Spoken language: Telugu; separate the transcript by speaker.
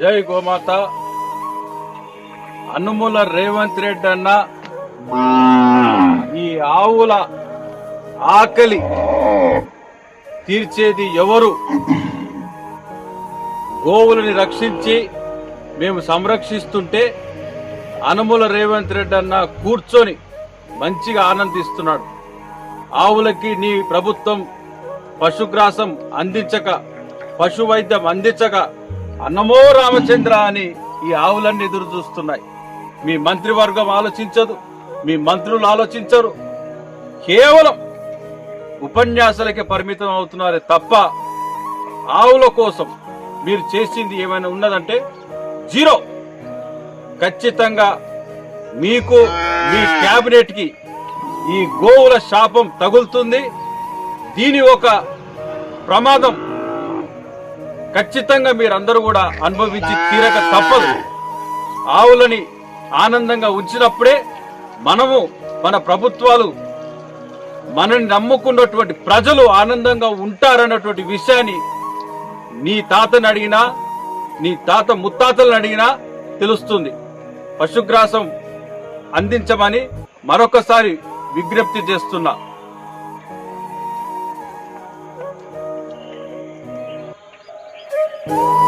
Speaker 1: జై గోమాత. అనుముల రేవంత్ రెడ్డి అన్న ఈ ఆవుల ఆకలి తీర్చేది ఎవరు? గోవులని రక్షించి మేము సంరక్షిస్తుంటే అనుముల రేవంత్ రెడ్డి అన్న కూర్చొని మంచిగా ఆనందిస్తున్నాడు. ఆవులకి నీ ప్రభుత్వం పశుగ్రాసం అందించక పశు వైద్యం అందించక అన్నమో రామచంద్ర అని ఈ ఆవులన్నీ ఎదురు చూస్తున్నాయి. మీ మంత్రివర్గం ఆలోచించదు మీ మంత్రులు ఆలోచించరు. కేవలం ఉపన్యాసాలకే పరిమితం అవుతున్నారే తప్ప ఆవుల కోసం మీరు చేసింది ఏమైనా ఉన్నదంటే జీరో. ఖచ్చితంగా మీకు మీ క్యాబినెట్కి ఈ గోవుల శాపం తగులుతుంది. దీని ఒక ప్రమాదం. ఖచ్చితంగా మీరందరూ కూడా అనుభవించి తీరక తప్పదు. ఆవులని ఆనందంగా ఉంచినప్పుడే మనము మన ప్రభుత్వాలు మనని నమ్ముకున్నటువంటి ప్రజలు ఆనందంగా ఉంటారన్నటువంటి విషయాన్ని నీ తాతని అడిగినా నీ తాత ముత్తాతలను అడిగినా తెలుస్తుంది. పశుగ్రాసం అందించమని మరొకసారి విజ్ఞప్తి చేస్తున్నా.
Speaker 2: you.